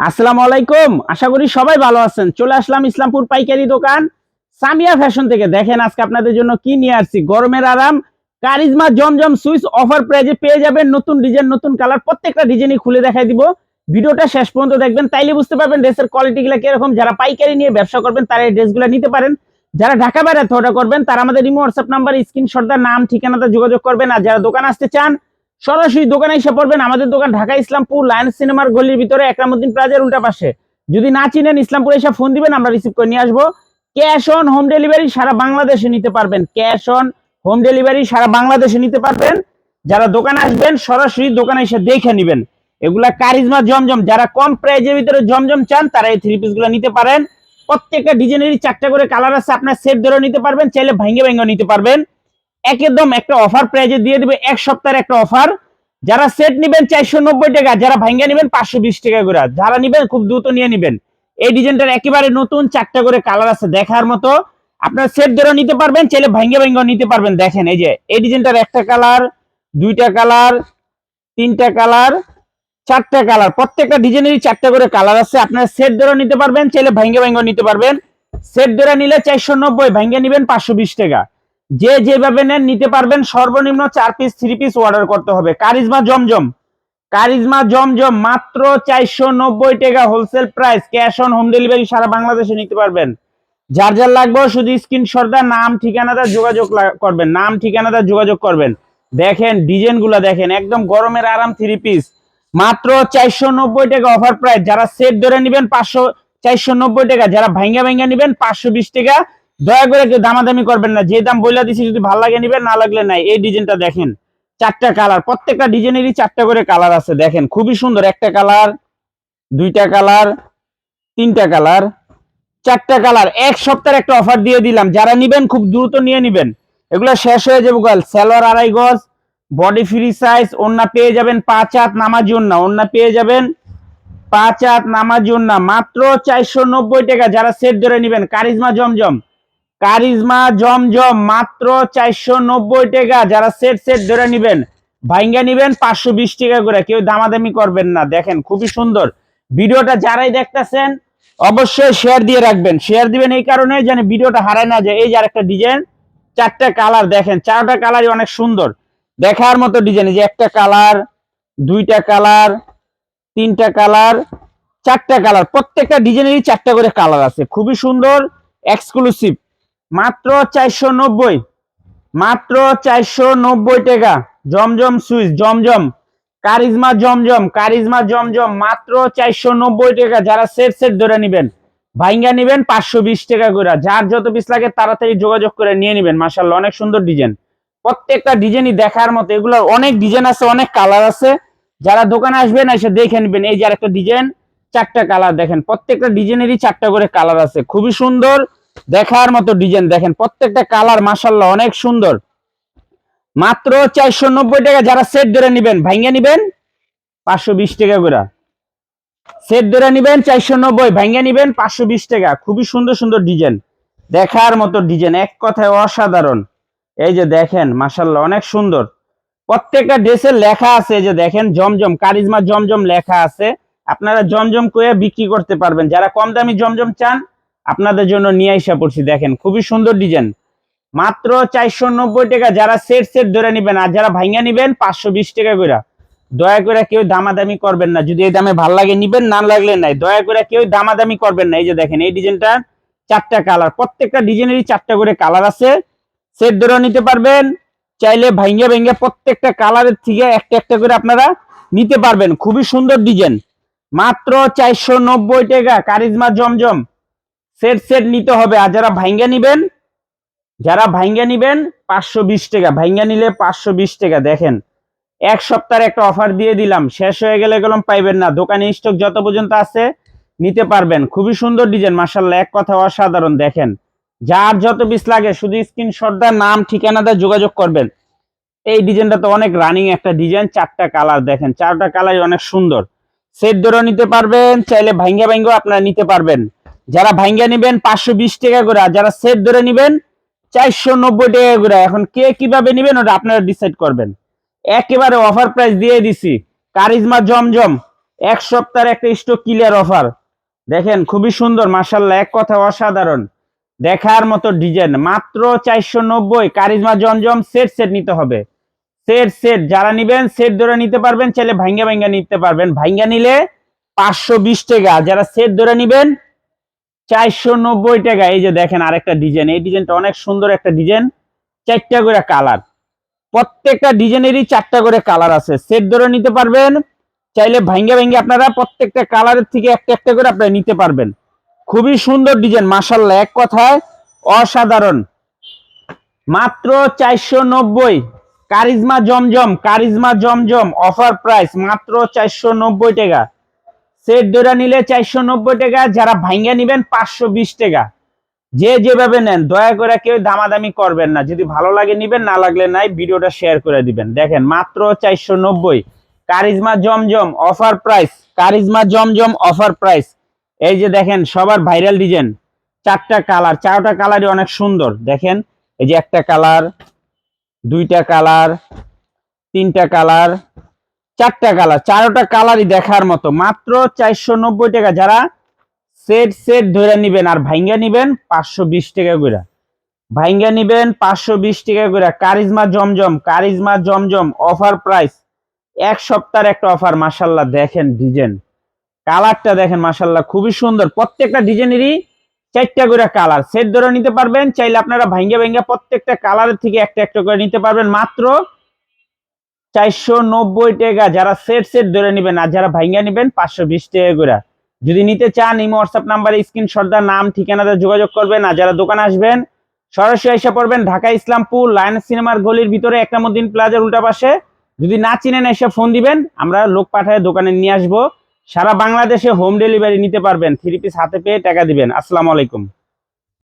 আসসালামু আলাইকুম। আশা করি সবাই ভালো আছেন। চলে আসলাম ইসলামপুর পাইকারি দোকান। সামিয়া ফ্যাশন থেকে। দেখেন আজকে আপনাদের জন্য কি নিয়ে আসছি? গরমের আরাম, কারিজমা জমজম সুইচ অফার প্রাইজে পেয়ে যাবেন নতুন ডিজাইন, নতুন কালার, প্রত্যেকটা ডিজাইনই খুলে দেখাই দিব। ভিডিওটা শেষ পর্যন্ত দেখবেন, তাইলে বুঝতে পারবেন ড্রেসের কোয়ালিটি গুলা কীরকম। যারা পাইকারি নিয়ে ব্যবসা করবেন, তারা এই ড্রেসগুলো নিতে পারেন। যারা ঢাকা বাইরে অর্ডার করবেন, তারা আমাদের রিমো হোয়াটসঅ্যাপ নাম্বার স্ক্রিনশটদার নাম, ঠিকানাতে যোগাযোগ করবেন। আর যারা দোকান আসতে চান সরাসরি দোকানে এসে পড়বেন আমাদের দোকান ঢাকা ইসলামপুর লায়ন্স সিনেমার গলির ভিতরে একরামুদ্দিন প্লাজার উল্টা পাশে। যদি না চিনেন ইসলামপুরে এসে ফোন দিবেন, আমরা রিসিভ করে নিয়ে আসব। ক্যাশ অন হোম ডেলিভারি সারা বাংলাদেশে নিতে পারবেন। ক্যাশ অন হোম ডেলিভারি সারা বাংলাদেশে নিতে পারবেন। যারা দোকানে আসবেন, সরাসরি দোকানে এসে দেখে নেবেন। এগুলা কারিজমা জমজম, যারা কম প্রাইজের ভিতরে জমজম চান, তারা এই থ্রি পিসগুলো নিতে পারেন। প্রত্যেকটা ডিজাইনেরই চারটা করে কালার আছে, আপনার সেট ধরে নিতে পারবেন, চাইলে ভাঙ্গে ভাঙ্গে নিতে পারবেন। একদম একটা অফার প্রাইজে দিয়ে দিবে, এক সপ্তাহের একটা অফার যারা সেট নিবেন চারশো নব্বই টাকা, যারা ভাঙ্গা নিবেন পাঁচশো বিশ টাকা করে। যারা নিবেন খুব দ্রুত নিয়ে নিবেন। এই ডিজাইনটার একেবারে নতুন চারটা করে কালার আছে দেখার মতো। আপনার সেট ধরে নিতে পারবেন, চাইলে ভাঙ্গে ভাঙ্গে নিতে পারবেন। দেখেন, এই যে, এই ডিজাইনটার একটা কালার দুইটা কালার তিনটা কালার চারটা কালার প্রত্যেকটা ডিজাইনেরই চারটা করে কালার আছে। আপনার সেট ধরে নিতে পারবেন, চাইলে ভাঙ্গে ভাঙ্গে নিতে পারবেন। সেট ধরে নিলে চারশো নব্বই, ভাঙ্গে নিবেন পাঁচশো বিশ টাকা। যে যেভাবে নেন, নিতে পারবেন সর্বনিম্ন চার পিস থ্রি পিস অর্ডার করতে হবে। কারিজমা জমজম। কারিজমা জমজম, মাত্র চারশো নব্বই টাকা wholesale price cash on home delivery সারা বাংলাদেশে নিতে পারবেন। যার যার লাগবে শুধু স্ক্রিন শটদা নাম, ঠিকানাটা যোগাযোগ করবেন। নাম, ঠিকানাটা যোগাযোগ করবেন। দেখেন ডিজাইনগুলা দেখেন, একদম গরমের আরাম থ্রি পিস মাত্র চারশো নব্বই টাকা অফার প্রাইস যারা সেট ধরে নিবেন, পাঁচশো, চারশো নব্বই টাকা। যারা ভাঙ্গা ভাঙ্গা নিবেন, পাঁচশো বিশ টাকা দয়া করে কেউ দামাদামি করবেন না। যে দাম বইলা দিছি, যদি ভালো লাগে নিবেন, না লাগলে নাই। এই ডিজাইনটা দেখেন, চারটা কালার। প্রত্যেকটা ডিজাইনেরই চারটা করে কালার আছে, দেখেন। খুবই সুন্দর, একটা কালার, দুইটা কালার, তিনটা কালার, চারটা কালার। এক সপ্তাহের একটা অফার দিয়ে দিলাম। যারা নিবেন, খুব দ্রুত নিয়ে নিবেন। এগুলো শেষ হয়ে যাবে কাল স্যালোয়ার আড়াই গজ বডি ফ্রি সাইজ ওন্না পেয়ে যাবেন পাঁচ হাত নামাজি ওন্না ওন্না পেয়ে যাবেন পাঁচ হাত নামাজি ওন্না মাত্র চারশো নব্বই টাকা। যারা সেট ধরে নিবেন, কারিজমা জমজম। কারিজমা জমজম মাত্র চারশো নব্বই টাকা। যারা সেট সেট ধরে নিবেন, ভাইঙ্গা নিবেন, পাঁচশো বিশ টাকা করে। কেউ দামাদামি করবেন না। দেখেন, খুবই সুন্দর। ভিডিওটা যারাই দেখতেছেন, অবশ্যই শেয়ার দিয়ে রাখবেন। শেয়ার দিবেন এই কারণে যেন ভিডিওটা হারায় না যায়। এই যে আরেকটা ডিজাইন চারটা কালার দেখেন। চারটা কালারই অনেক সুন্দর। দেখার মতো ডিজাইন যে একটা কালার দুইটা কালার তিনটা কালার চারটা কালার প্রত্যেকটা ডিজাইনেরই চারটা করে কালার আছে। খুবই সুন্দর এক্সক্লুসিভ মাত্র চারশো নব্বই। মাত্র চারশো নব্বই টাকা। জমজম সুইচ, জমজম। কারিজমা জমজম কারিজমা, জমজম, মাত্র চারশো নব্বই টাকা। যারা সেট সেট ধরে নিবেন, ভাইঙ্গা নিবেন পাঁচশো বিশ টাকা করে। যার যত পিস লাগে তাড়াতাড়ি যোগাযোগ করে নিয়ে নিবেন। মাসাল্লাহ অনেক সুন্দর ডিজাইন প্রত্যেকটা ডিজাইনই দেখার মতো। এগুলো অনেক ডিজাইন আছে, অনেক কালার আছে। যারা দোকানে আসবেন, এসে দেখে নেবেন। এই যে একটা ডিজাইন চারটা কালার দেখেন। প্রত্যেকটা ডিজাইনেরই চারটা করে কালার আছে। খুবই সুন্দর। দেখার মতো ডিজাইন দেখেন, প্রত্যেকটা কালার মাসাল্লাহ অনেক সুন্দর। মাত্র চারশো নব্বই টাকা যারা সেট ধরে নিবেন ভাঙ্গা নিবেন, পাঁচশো বিশ টাকা করে। সেট ধরে নিবেন, চারশো নব্বই ভাঙ্গা নিবেন, পাঁচশো বিশ টাকা। খুবই সুন্দর সুন্দর ডিজাইন দেখার মতো ডিজাইন এক কথায় অসাধারণ। এই যে দেখেন মাসাল্লাহ অনেক সুন্দর। প্রত্যেকটা ড্রেসের লেখা আছে যে দেখেন, জমজম, কারিজমা জমজম লেখা আছে। আপনারা জমজম করে বিক্রি করতে পারবেন। যারা কম দামি জমজম চান আপনাদের জন্য নিয়ে আসা পড়ছি, দেখেন, খুবই সুন্দর ডিজাইন মাত্র চারশো নব্বই টাকা, যারা সেট সেট ধরে নিবেন, আর যারা ভাঙ্গা নিবেন, পাঁচশো বিশ টাকা করে দয়া করে কেউ দামাদামি করবেন না, যদি এই দামে ভালো লাগে নিবেন, না লাগলে নাই। দয়া করে কেউ দামাদামি করবেন না, এই যে দেখেন, এই ডিজাইনটা চারটা কালার প্রত্যেকটা ডিজাইনেরই চারটা করে কালার আছে। সেট ধরে নিতে পারবেন, চাইলে ভাঙ্গে ভেঙ্গে প্রত্যেকটা কালারের থেকে একটা একটা করে আপনারা নিতে পারবেন। খুবই সুন্দর ডিজাইন মাত্র চারশো নব্বই টাকা, কারিজমা জমজম। সেট সেট নিতে হবে। আর যারা ভাইঙ্গা নিবেন, যারা ভাইঙ্গা নিবেন, পাঁচশো বিশ টাকা। ভাইঙ্গা নিলে পাঁচশো বিশ টাকা। দেখেন, এক সপ্তাহের একটা অফার দিয়ে দিলাম। শেষ হয়ে গেলে গেলাম পাইবেন না। দোকানে স্টক যত পর্যন্ত আছে, নিতে পারবেন। খুবই সুন্দর ডিজাইন মাসাল্লাহ এক কথা অসাধারণ, দেখেন। যার যত পিস লাগে, শুধু স্ক্রিনশট দা নাম, ঠিকানা যোগাযোগ করবেন। এই ডিজাইনটা তো অনেক রানিং একটা ডিজাইন চারটা কালার দেখেন। চারটা কালারই অনেক সুন্দর। সেট ধরে নিতে পারবেন, চাইলে ভাইঙ্গা ভাঙ্গা আপনারা নিতে পারবেন। যারা ভাঙ্গা নিবেন পাঁচশো বিশ টাকা করে, আর যারা সেট ধরে নিবেন চারশো নব্বই টাকা করে। এখন কে কীভাবে নিবেন ওটা আপনারা ডিসাইড করবেন। একেবারে অফার প্রাইস দিয়ে দিছি। কারিজমা জমজম। এক সপ্তাহের একটা স্টক ক্লিয়ার অফার দেখেন, খুবই সুন্দর মাসাল্লাহ এক কথা অসাধারণ। দেখার মতো ডিজাইন মাত্র চারশো নব্বই, কারিজমা জমজম সেট সেট নিতে হবে। সেট সেট যারা নিবেন সেট ধরে নিতে পারবেন, চাইলে ভাঙ্গা ভাঙ্গা নিতে পারবেন। ভাঙ্গা নিলে পাঁচশো বিশ টাকা যারা সেট ধরে নিবেন চারশো নব্বই টাকা। এই যে দেখেন আরেকটা ডিজাইন। এই ডিজাইনটা অনেক সুন্দর একটা ডিজাইন। চারটা করে কালার। প্রত্যেকটা ডিজাইনেরই চারটা করে কালার আছে। সেট ধরে নিতে পারবেন। চাইলে ভাঙ্গে ভাঙ্গে আপনারা প্রত্যেকটা কালারের থেকে একটা একটা করে আপনারা নিতে পারবেন। খুবই সুন্দর ডিজাইন মাসাল্লাহ এক কথায় অসাধারণ। মাত্র চারশো নব্বই। কারিজমা জমজম কারিজমা জমজম। অফার প্রাইস মাত্র চারশো নব্বই টাকা। সেট ধরে নিলে চারশো নব্বই টাকা, যারা ভাঙ্গা নিবেন পাঁচশো বিশ টাকা। যে যেভাবে নেন, দয়া করে কেউ দামাদামি করবেন না। যদি ভালো লাগে নিবেন, না লাগলে নাই, ভিডিওটা শেয়ার করে দিবেন। দেখেন, মাত্র চারশো নব্বই। কারিজমা জমজম, অফার প্রাইস। কারিজমা জমজম, অফার প্রাইস। এই যে দেখেন, সবার ভাইরাল ডিজাইন। চারটা কালার, চারটা কালারই অনেক সুন্দর। দেখেন, এই যে একটা কালার, দুইটা কালার, তিনটা কালার চারটা কালার চারোটা কালারই দেখার মতো। মাত্র চারশো নব্বই টাকা। যারা সেট সেট ধরে নিবেন আর ভাইঙ্গা নিবেন, পাঁচশো বিশ টাকা করে ভাইঙ্গা নিবেন, পাঁচশো বিশ টাকা করে কারিজমা জমজম কারিজমা জমজম অফার প্রাইস এক সপ্তাহের একটা অফার মাসাল্লাহ দেখেন ডিজাইন কালারটা দেখেন মাসাল্লাহ খুবই সুন্দর। প্রত্যেকটা ডিজাইনেরই চারটা করে কালার সেট ধরে নিতে পারবেন, চাইলে আপনারা ভাইঙ্গা ভাইঙ্গা প্রত্যেকটা কালারের থেকে একটা একটা করে নিতে পারবেন। মাত্র চারশো নব্বই টাকা। যারা সেট সেট ধরে নেবেন আর যারা ভাঙ্গা নেবেন, পাঁচশো বিশ টাকা করে। যদি নিতে চান ইমো হোয়াটসঅ্যাপ নাম্বারে স্ক্রিনশট দা নাম, ঠিকানাতে যোগাযোগ করবেন। আর যারা দোকানে আসবেন, সরাসরি এসে পড়বেন ঢাকা ইসলামপুর লায়ন সিনেমার গলির ভিতরে একরামুদ্দিন প্লাজার উল্টা পাশে। যদি না চিনেন, এসে ফোন দিবেন। আমরা লোক পাঠায় দোকানে নিয়ে আসব। সারা বাংলাদেশে হোম ডেলিভারি নিতে পারবেন। থ্রি পিস হাতে পেয়ে টাকা দিবেন। আসসালামু আলাইকুম।